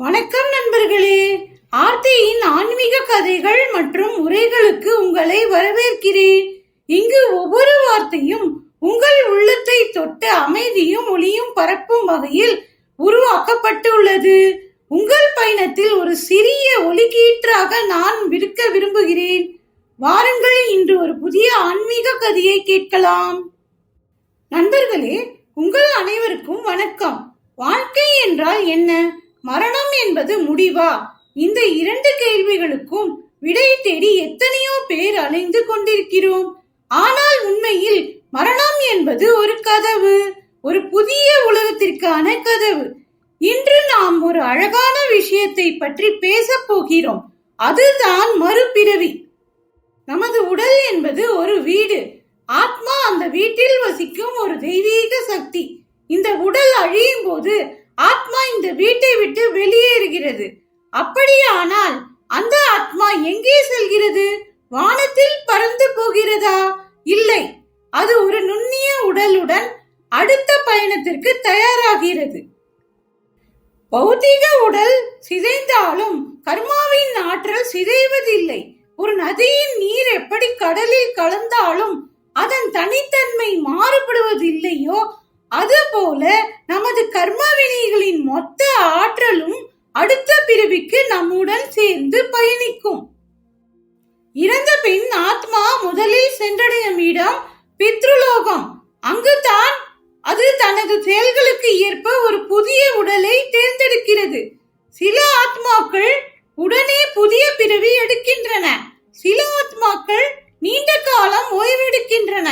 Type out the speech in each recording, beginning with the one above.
வணக்கம் நண்பர்களே. ஆர்த்தியின் ஆன்மீக கதைகள் மற்றும் உரைகளுக்கு உங்களை வரவேற்கிறேன். இங்கு ஒவ்வொரு வார்த்தையும் உங்கள் உள்ளத்தை தொட்டு அமைதியும் ஒளியும் பரப்பும் வகையில் உருவாக்கப்பட்டுள்ளது. உங்கள் பயணத்தில் ஒரு சிறிய ஒளிக்கீற்றாக நான் விடுக்க விரும்புகிறேன். வாருங்கள் இன்று ஒரு புதிய ஆன்மீக கதையை கேட்கலாம். நண்பர்களே உங்கள் அனைவருக்கும் வணக்கம். வாழ்க்கை என்றால் என்ன? மரணம் என்பது முடிவா? இந்த இரண்டு கேள்விகளுக்கும் விடை தேடி எத்தனையோ பேர் அலைந்து கொண்டிருக்கிறோம். ஆனால் உண்மையில் மரணம் என்பது ஒரு கதவு ஒரு புதிய உலகத்திற்கான கதவு. இன்று நாம் ஒரு அழகான விஷயத்தை பற்றி பேசப் போகிறோம். அதுதான் மறுபிறவி. நமது உடல் என்பது ஒரு வீடு. ஆத்மா அந்த வீட்டில் வசிக்கும் ஒரு தெய்வீக சக்தி. இந்த உடல் அழியும் போது ஆத்மா இந்த வீட்டை விட்டு வெளியேறுகிறது. அப்படியானால் அந்த ஆத்மா எங்கே செல்கிறது? வானத்தில் பறந்து போகிறதா? இல்லை. அது ஒரு நுண்ணிய உடலுடன் அடுத்த பயணத்திற்கு தயாராகிறது. பௌதிக உடல் சிதைந்தாலும் கர்மாவின் ஆற்றல் சிதைவதில்லை. ஒரு நதியின் நீர் எப்படி கடலில் கலந்தாலும் அதன் தனித்தன்மை மாறுபடுவதில்லையோ? அதுபோல நமது கர்ம வினைகளின் மொத்த ஆற்றலும் அடுத்த பிறவிக்கு நம்முடன் சேர்ந்து பயணிக்கும். இறந்த பின் ஆத்மா முதலில் சென்றடையும் இடம் பித்ருலோகம். அங்குதான் அது தனது செயல்களுக்கு ஏற்ப ஒரு புதிய உடலை தேர்ந்தெடுக்கிறது. சில ஆத்மாக்கள் உடனே புதிய பிறவி எடுக்கின்றன. சில ஆத்மாக்கள் நீண்ட காலம் ஓய்வெடுக்கின்றன.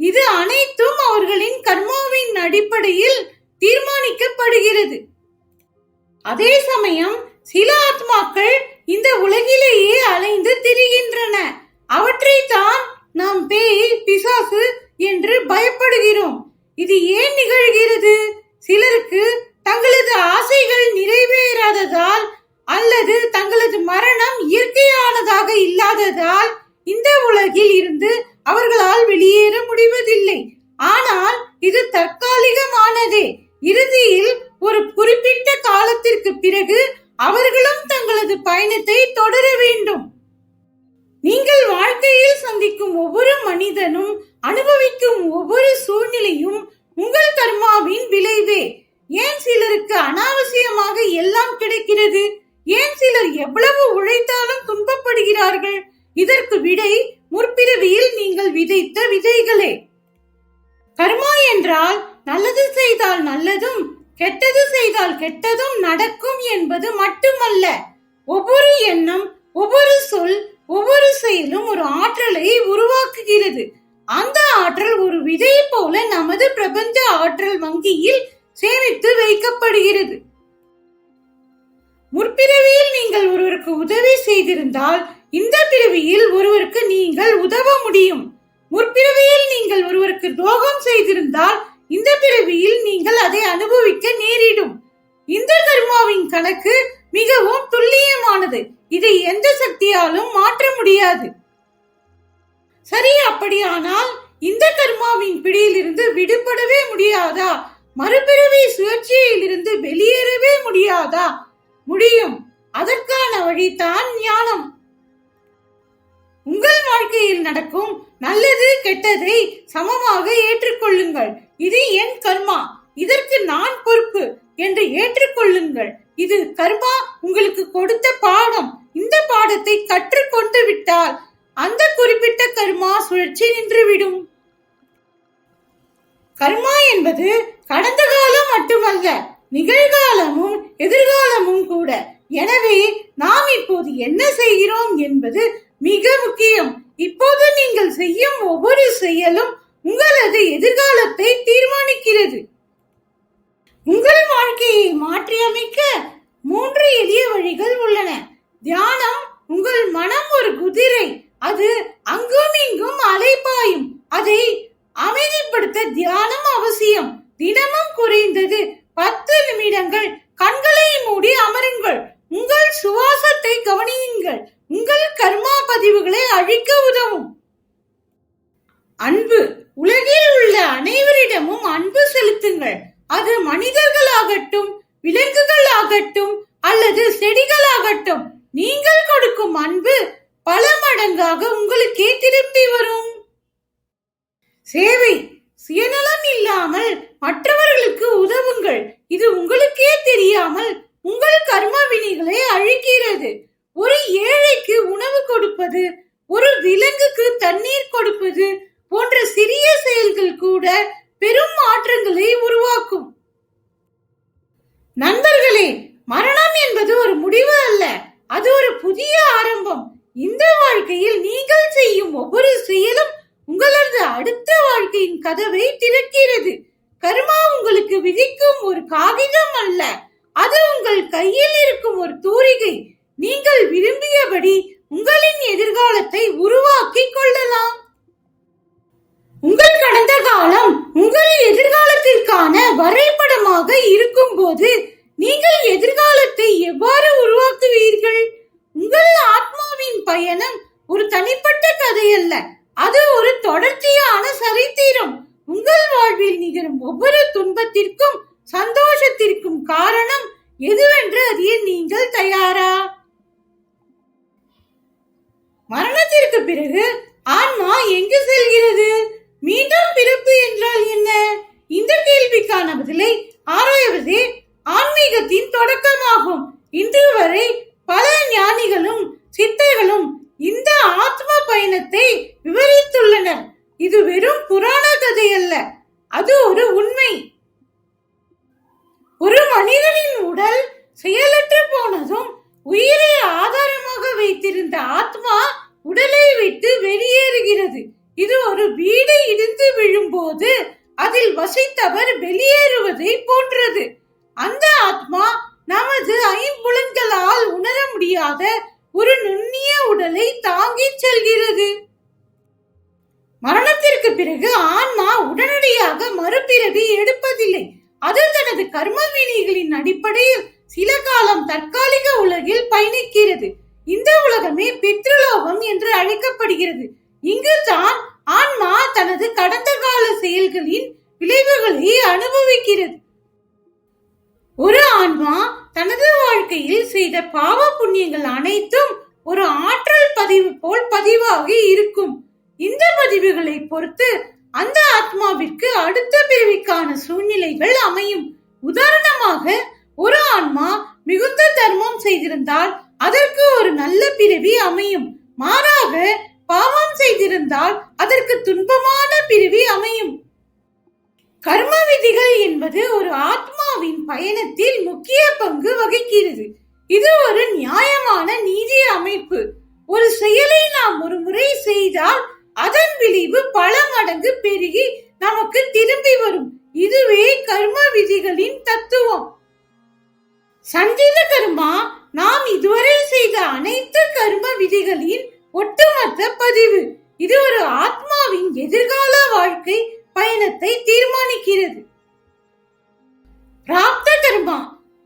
இது அனைத்தும் அவர்களின் கர்மாவின் அடிப்படையில் தீர்மானிக்கப்படுகிறது. அதே சமயம் சில ஆத்மாக்கள் இந்த உலகிலேயே அலைந்து திரிகின்றன. அவற்றை தான் நாம் பேய் பிசாசு என்று பயப்படுகிறோம். இது ஏன் நிகழ்கிறது? சிலருக்கு தங்களது ஆசைகள் நிறைவேறாததால் அல்லது தங்களது மரணம் இயற்கையானதாக இல்லாததால் இந்த உலகில் இருந்து சிலருக்கு அனாவசியமாக எல்லாம் கிடைக்கிறது. ஏன் சிலர் எவ்வளவு உழைத்தாலும் துன்பப்படுகிறார்கள்? இதற்கு விடை முற்பிறவியில் நீங்கள் விதைத்த விதைகளே. கர்மா என்றால் நல்லது செய்தால் நல்லதும் கெட்டது செய்தால் கெட்டதும் நடக்கும் என்பது மட்டுமல்ல. ஒவ்வொரு எண்ணம் ஒவ்வொரு சொல் ஒவ்வொரு செயலும் ஒரு ஆற்றலை உருவாக்குகிறது. அந்த ஆற்றல் ஒரு விதை போல நமது பிரபஞ்ச ஆற்றல் வங்கியில் சேமித்து வைக்கப்படுகிறது. முற்பிறவியில் நீங்கள் ஒருவருக்கு உதவி செய்திருந்தால் இந்த பிறவியில் ஒருவருக்கு நீங்கள் உதவ முடியும். முற்பிறவியில் நீங்கள் ஒருவருக்கு துரோகம் செய்திருந்தால் இந்த பிறவியில் நீங்கள் அதை அனுபவிக்க நேரிடும். இந்த கர்மாவின் கணக்கு மிகவும் துல்லியமானது. இதை எந்த சக்தியாலும் மாற்ற முடியாது. சரி அப்படியானால் இந்த கர்மாவின் பிடியிலிருந்து விடுபடவே முடியாதா? மறுபிறவி சுழற்சியிலிருந்து வெளியேறவே முடியாதா? முடியும். அதற்கான வழிதான் ஞானம். உங்கள் வாழ்க்கையில் நடக்கும் நல்லது கெட்டதை சமமாக ஏற்றுக்கொள்ளுங்கள். இது என் கர்மா. இதற்கு நான் பொறுப்பு என்று ஏற்றுக்கொள்ளுங்கள். இது கர்மா உங்களுக்கு கொடுத்த பாடம். இந்த பாடத்தை கற்றுக்கொண்டு விட்டால் அந்த குறிப்பிட்ட கர்மா சுழற்சி நின்றுவிடும். கர்மா என்பது கடந்த காலம் மட்டுமல்ல நிகழ்காலமும் எதிர்காலமும் கூட. எனவே நாம் இப்போது என்ன செய்கிறோம் என்பது மிக முக்கியம். இப்போது நீங்கள் செய்யும் ஒவ்வொரு செயலும் உங்களது எதிர்காலத்தை தீர்மானிக்கிறது. உங்கள் வாழ்க்கையை மாற்றியமைக்க மூன்று எளிய வழிகள் உள்ளன. தியானம் உங்கள் மனம் ஒரு குதிரை அது அங்கும் இங்கும் அலைப்பாயும் அதை அமைதிப்படுத்த தியானம் அவசியம். தினமும் குறைந்தது பத்து நிமிடங்கள். கண்களை மூடி அமருங்கள். உங்கள் சுவாசத்தை கவனியுங்கள். உங்கள் கர்மா பதிவுகளை அழிக்க உதவும். அன்பு. உலகில் உள்ள அனைவரிடமும் அன்பு செலுத்துங்கள். அது மனிதர்களாகட்டும் விலங்குகளாகட்டும் அல்லது செடிகளாகட்டும். நீங்கள் கொடுக்கும் அன்பு பல மடங்காக உங்களுக்கே திரும்பி வரும். சேவை. சுயநலம் இல்லாமல் மற்றவர்களுக்கு உதவுங்கள். இது உங்களுக்கே தெரியாமல் உங்கள் கர்ம வினைகளை அழிக்கிறது. ஒரு ஏழைக்கு உணவு கொடுப்பது ஒரு விலங்குக்கு தண்ணீர் கொடுப்பது போன்ற சிறிய செயல்கள் கூட பெரும் மாற்றங்களை உருவாக்கும். நண்பர்களே மரணம் என்பது ஒரு முடிவு அல்ல. அது ஒரு புதிய ஆரம்பம். இந்த வாழ்க்கையில் நீங்கள் செய்யும் ஒவ்வொரு செயலும் உங்களது அடுத்த வாழ்க்கையின் கதவை திறக்கிறது. கர்மா உங்களுக்கு விதிக்கும் ஒரு காகிதம் அல்ல. அது உங்கள் கையில் இருக்கும் ஒரு தூரிகை. நீங்கள் விரும்பியபடி உங்களின் எதிர்காலத்தை உருவாக்கி கொள்ளலாம். உங்கள் கடந்த காலம் உங்கள் எதிர்காலத்திற்கான வரைபடமாக இருக்கும்போது நீங்கள் எதிர்காலத்தை எவ்வாறு உருவாக்குவீர்கள்? உங்கள் ஆத்மாவின் பயணம் ஒரு தனிப்பட்ட கதை தொடர்ச்சியான சரித்திரம். உங்கள் வாழ்வில் நிகழும் ஒவ்வொரு துன்பத்திற்கும் சந்தோஷத்திற்கும் காரணம் எதுவென்று அறிய நீங்கள் தயாரா? மரணத்திற்கு பிறகு ஆன்மா எங்கு செல்கிறது? மீண்டும் பிறப்பு என்றால் என்ன? இந்த கேள்விக்கான பதிலை ஆராய்வதே ஆன்மீகத்தின் தொடக்கமாகும். இன்று வரை பல ஞானிகளும் சித்தைகளும் இந்த ஆத்ம பயணத்தை விவரித்துள்ளனர். இது வெறும் புராண கதை அல்ல அது ஒரு உண்மை. ஒரு மனிதனின் உடல் செயலற்று போனதும் உயிரை ஆதாரமாக வைத்திருந்த ஆத்மா உடலை விட்டு வெளியேறுகிறது. இது ஒரு வீடு இடிந்து விழும்போது அதில் வசித்தவர் வெளியேறுவதை போன்றது. அந்த ஆத்மா நமது ஐம்புலன்களால் உணர முடியாத ஒரு நுண்ணிய உடலை தாங்கிச் செல்கிறது. மரணத்திற்கு பிறகு ஆன்மா உடனடியாக மறுபிறவி எடுப்பதில்லை. அது தனது கர்ம வினைகளின் அடிப்படையில் சில காலம் தற்காலிக உலகில் பயணிக்கிறது. இந்த உலகமே பித்ருலோகம் என்று அழைக்கப்படுகிறது. இங்கு தான் ஆன்மா தனது கடந்த கால செயல்களின் விளைவுகளை அனுபவிக்கிறது. ஒரு ஆன்மா தனது வாழ்க்கையில் செய்த பாவ புண்ணியங்கள் அனைத்தும் ஒரு ஆற்றல் பதிவு போல் பதிவாகி இருக்கும். இந்த பதிவுகளை பொறுத்து அந்த ஆத்மாவிற்கு அடுத்த பிறவிக்கான சூழ்நிலைகள் அமையும். உதாரணமாக ஒரு ஆன்மா மிகுந்த தர்மம் செய்திருந்தால் அதற்கு ஒரு நல்ல பிறவி அமையும். மாறாக பாவம் செய்திருந்தால் அதற்கு துன்பமான பிறவி அமையும். கர்ம விதிகள் என்பது ஒரு ஆத்மாவின் பயணத்தில் முக்கிய பங்கு வகிக்கிறது. இது ஒரு நியாயமான நீதி அமைப்பு. ஒரு செயலை நாம் ஒரு முறை செய்தால் அதன் விளைவு பல மடங்கு பெருகி நமக்கு திரும்பி வரும். இதுவே கர்ம விதிகளின் தத்துவம். சஞ்சீத கர்மா நாம் இதுவரை செய்த அனைத்து கர்ம விதிகளின் ஒட்டுமொத்த பதிவு. இது ஒரு ஆத்மாவின் எதிர்கால வாழ்க்கை பயணத்தை தீர்மானிக்கிறது. பிராப்த கர்மா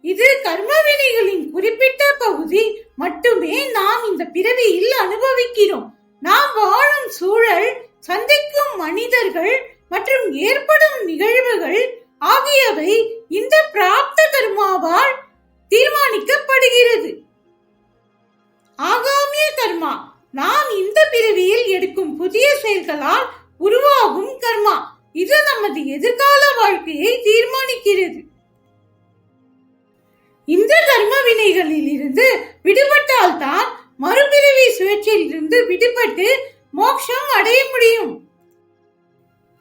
இது கர்ம வினைகளின் குறிப்பிட்ட பகுதி. மட்டுமே நாம் இந்த பிறவியில் அனுபவிக்கிறோம். நாம் வாழும் சூழல் சந்திக்கும் மனிதர்கள் மற்றும் ஏற்படும் நிகழ்வுகள் ஆகியவை இந்த பிராப்த கர்மாவால் தீர்மானிக்கப்படுகிறது. ஆகாமிய கர்மா. நாம் இந்த பிறவியில் எடுக்கும் புதிய செயல்களால் உருவாகும் கர்மா. இது நமது எதிர்கால வாழ்க்கையை தீர்மானிக்கிறது. இந்த கர்ம வினைகளில் இருந்து விடுபட்டால் தான் மறுபிறவி சுழற்சியில் இருந்து விடுபட்டு மோட்சம் அடைய முடியும்.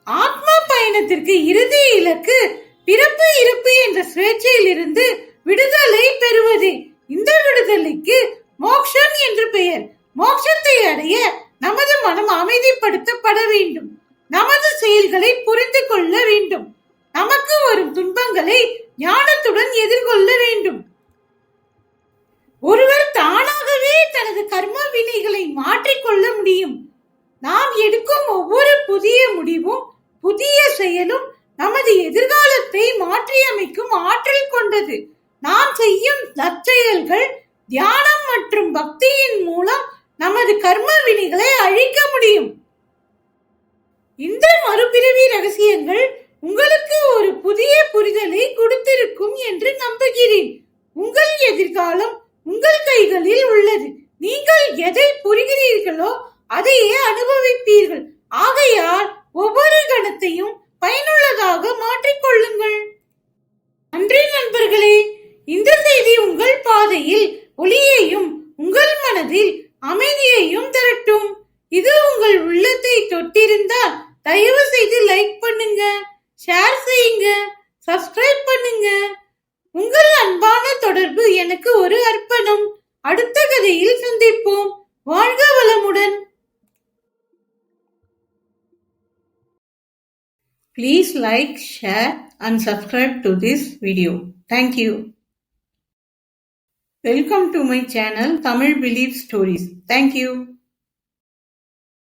ஆத்மா பயணத்திற்கு இறுதி இலக்கு பிறப்பு இருப்பு என்ற சுழற்சியில் இருந்து விடுதலை பெறுவதே. இந்த விடுதலைக்கு மோக்ஷம் என்று பெயர். மோட்சத்தை அடைய நமது மனம் அமைதிப்படுத்தப்பட வேண்டும். நமது செயல்களை புரிந்து கொள்ள வேண்டும். நமக்கு வரும் துன்பங்களை ஞானத்துடன் எதிர்கொள்ள வேண்டும். ஒருவர் தானாகவே தனது கர்ம வினைகளை மாற்றிக்கொள்ள முடியும். நாம் எடுக்கும் ஒவ்வொரு புதிய முடிவும் புதிய செயலும் நமது எதிர்காலத்தை மாற்றியமைக்கும் ஆற்றல் கொண்டது. நாம் செய்யும் நற்செயல்கள் தியானம் மற்றும் பக்தியின் மூலம் நமது கர்ம வினைகளை அழிக்க முடியும். இந்த மறுபிறவி ரகசியங்கள் உங்களுக்கு ஒரு புதிய புரிதலை கொடுத்திருக்கும் என்று நம்புகிறேன். உங்கள் எதிர்காலம் உங்கள் கைகளில் உள்ளது. நீங்கள் எதை புரிகிறீர்களோ அதையே அனுபவிப்பீர்கள். ஆகையால் ஒவ்வொரு கணத்தையும் பயனுள்ளதாக அர்ப்பணம் அடுத்த கதையில் சந்திப்போம் வாழ்க வளமுடன் Please like, share and subscribe to this video. Thank you. Welcome to my channel Tamil Belief Stories. Thank you.